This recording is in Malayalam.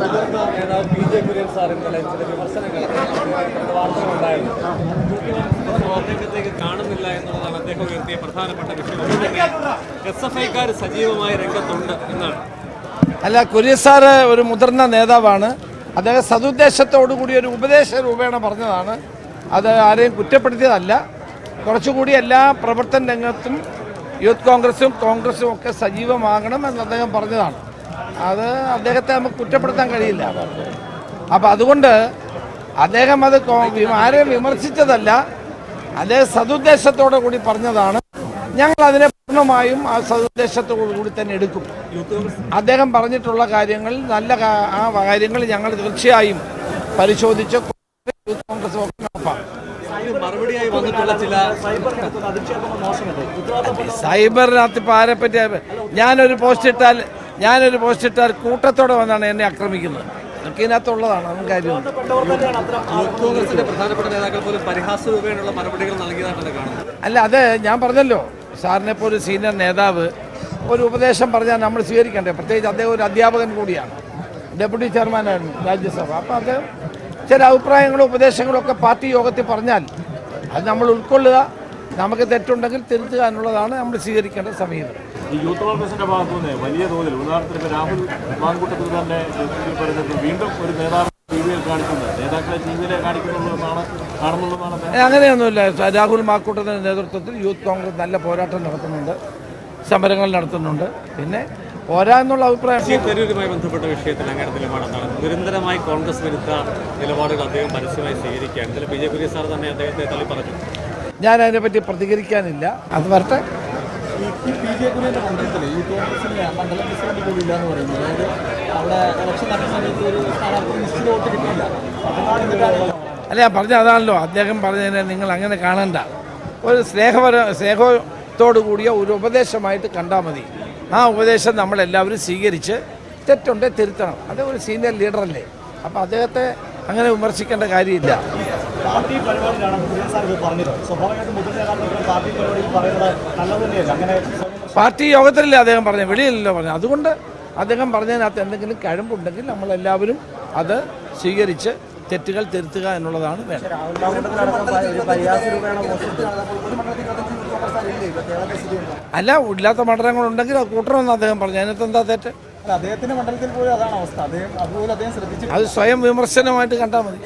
മുതിർന്ന നേതാവ് പി ജെ കുര്യൻ സാർ ചില വിമർശനങ്ങൾ വാർത്തകളുണ്ടായിരുന്നു കാണുന്നില്ല എന്നുള്ളതാണ് അദ്ദേഹം ഉയർത്തിയ പ്രധാനപ്പെട്ട വിഷയം എസ് എഫ് ഐക്കാർ സജീവമായ രംഗത്തുണ്ട് എന്നാണ് അല്ല കുര്യൻ സാറ് ഒരു മുതിർന്ന നേതാവാണ്. അദ്ദേഹം സതുദ്ദേശത്തോടു കൂടി ഒരു ഉപദേശ രൂപേണ പറഞ്ഞതാണ്. അത് ആരെയും കുറ്റപ്പെടുത്തിയതല്ല. കുറച്ചുകൂടി എല്ലാ പ്രവർത്തന രംഗത്തും യൂത്ത് കോൺഗ്രസും കോൺഗ്രസും ഒക്കെ സജീവമാകണം എന്ന് അദ്ദേഹം പറഞ്ഞതാണ്. അത് അദ്ദേഹത്തെ നമുക്ക് കുറ്റപ്പെടുത്താൻ കഴിയില്ല. അപ്പം അതുകൊണ്ട് അദ്ദേഹം അത് ആരെയും വിമർശിച്ചതല്ല. അദ്ദേഹം സതുദ്ദേശത്തോടെ കൂടി പറഞ്ഞതാണ്. ഞങ്ങൾ അതിനെ പൂർണമായും ആ സതുദ്ദേശത്തോടു കൂടി തന്നെ എടുക്കും. അദ്ദേഹം പറഞ്ഞിട്ടുള്ള കാര്യങ്ങൾ നല്ല ആ കാര്യങ്ങൾ ഞങ്ങൾ തീർച്ചയായും പരിശോധിച്ച് യൂത്ത് കോൺഗ്രസ് സൈബറിനകത്ത് ഇപ്പോൾ ആരെപ്പറ്റി പറ്റി ഞാനൊരു പോസ്റ്റ് ഇട്ടാൽ ഞാനൊരു പോസ്റ്റ് ഇട്ടാൽ കൂട്ടത്തോടെ വന്നാണ് എന്നെ ആക്രമിക്കുന്നത്. അതൊക്കെ ഇതിനകത്തുള്ളതാണ് അതും കാര്യം യൂത്ത് കോൺഗ്രസിന്റെ പ്രധാനപ്പെട്ട നേതാക്കൾ പോലും പരിഹാസ രൂപേണുള്ള മറുപടികൾ നൽകിയതായിട്ടാണ് കാണുന്നത് അല്ല അത് ഞാൻ പറഞ്ഞല്ലോ സാറിനെ ഇപ്പോൾ ഒരു സീനിയർ നേതാവ് ഒരു ഉപദേശം പറഞ്ഞാൽ നമ്മൾ സ്വീകരിക്കണ്ടേ? പ്രത്യേകിച്ച് അദ്ദേഹം ഒരു അധ്യാപകൻ കൂടിയാണ് ഡെപ്യൂട്ടി ചെയർമാനായിരുന്നു രാജ്യസഭ. അപ്പോൾ അദ്ദേഹം ചില അഭിപ്രായങ്ങളും ഉപദേശങ്ങളും ഒക്കെ പാർട്ടി യോഗത്തിൽ പറഞ്ഞാൽ അത് നമ്മൾ ഉൾക്കൊള്ളുക നമുക്ക് തെറ്റുണ്ടെങ്കിൽ തിരുത്തുക എന്നുള്ളതാണ് നമ്മൾ സ്വീകരിക്കേണ്ട സമീപനം. ഈ യൂത്ത് കോൺഗ്രസിന്റെ ഭാഗത്തു നിന്ന് വലിയ തോതിൽ ഉദാഹരണത്തിന് ഇപ്പോൾ രാഹുൽ മാങ്കൂട്ടത്തിൽ തന്നെ പറഞ്ഞത് വീണ്ടും ഒരു നേതാവ് ടി വിയിൽ കാണിക്കുന്നത്. നേതാക്കളെ ടി വിയിലെ കാണിക്കുന്നുള്ളതാണ് കാണുന്നുള്ളതാണ് അങ്ങനെയൊന്നുമില്ല. രാഹുൽ മാക്കൂട്ടത്തിന്റെ നേതൃത്വത്തിൽ യൂത്ത് കോൺഗ്രസ് നല്ല പോരാട്ടം നടത്തുന്നുണ്ട്. സമരങ്ങൾ നടത്തുന്നുണ്ട്. പിന്നെ പോരാ എന്നുള്ള അഭിപ്രായം തരൂരുമായി ബന്ധപ്പെട്ട വിഷയത്തിൽ അങ്ങനെ നിലപാടെന്താണ്? നിരന്തരമായി കോൺഗ്രസ് വിരുദ്ധ നിലപാടുകൾ അദ്ദേഹം പരസ്യമായി സ്വീകരിക്കുകയാണ്. ബി ജെ പി സാർ തന്നെ അദ്ദേഹത്തെ തള്ളി പറഞ്ഞു ഞാൻ അതിനെപ്പറ്റി പ്രതികരിക്കാനില്ല. അത് വരട്ടെ. ഈ പി ജെ കുര്യന്റെ മണ്ഡലത്തിൽ ഈ കോൺഗ്രസിന് മണ്ഡലം പ്രസിഡന്റ് കൂടിയില്ല എന്ന് പറയുന്നത്. അതായത് അവിടെ ഇലക്ഷൻ നടക്കുന്ന സമയത്ത് ഒരു സ്ഥാനാർത്ഥി നിശ്ചിത വോട്ട് കിട്ടിയില്ല. അതിനാണ് ഇതിന്റെ അല്ല ഞാൻ പറഞ്ഞ അതാണല്ലോ. അദ്ദേഹം പറഞ്ഞതിനെ നിങ്ങൾ അങ്ങനെ കാണണ്ട. ഒരു സ്നേഹപര സ്നേഹത്തോടു കൂടിയ ഒരു ഉപദേശമായിട്ട് കണ്ടാൽ മതി. ആ ഉപദേശം നമ്മളെല്ലാവരും സ്വീകരിച്ച് തെറ്റുണ്ടേ തിരുത്തണം. അത് ഒരു സീനിയർ ലീഡറല്ലേ അപ്പോൾ അദ്ദേഹത്തെ അങ്ങനെ വിമർശിക്കേണ്ട കാര്യമില്ല. പാർട്ടി പരിപാടിയിലാണ് പറഞ്ഞത്. സ്വാഭാവികമായിട്ടും പാർട്ടി പരിപാടിയിൽ പറയുന്നത് നല്ലത് തന്നെയല്ല. അങ്ങനെ പാർട്ടി യോഗത്തിലല്ലേ അദ്ദേഹം പറഞ്ഞു വെളിയിലല്ലോ പറഞ്ഞു അതുകൊണ്ട് അദ്ദേഹം പറഞ്ഞതിനകത്ത് എന്തെങ്കിലും കഴമ്പുണ്ടെങ്കിൽ നമ്മളെല്ലാവരും അത് സ്വീകരിച്ച് തെറ്റുകൾ തിരുത്തുക എന്നുള്ളതാണ് വേണ്ടത്. അല്ല ഇല്ലാത്ത മണ്ഡലങ്ങളുണ്ടെങ്കിൽ അത് കൂട്ടണമെന്ന് അദ്ദേഹം പറഞ്ഞു. അതിനകത്ത് എന്താ തെറ്റ്? അദ്ദേഹത്തിന്റെ മണ്ഡലത്തിൽ പോലും അതാണ് അവസ്ഥ. അദ്ദേഹം അതുപോലെ അദ്ദേഹം ശ്രദ്ധിച്ചു അത് സ്വയം വിമർശനമായിട്ട് കണ്ടാൽ മതി.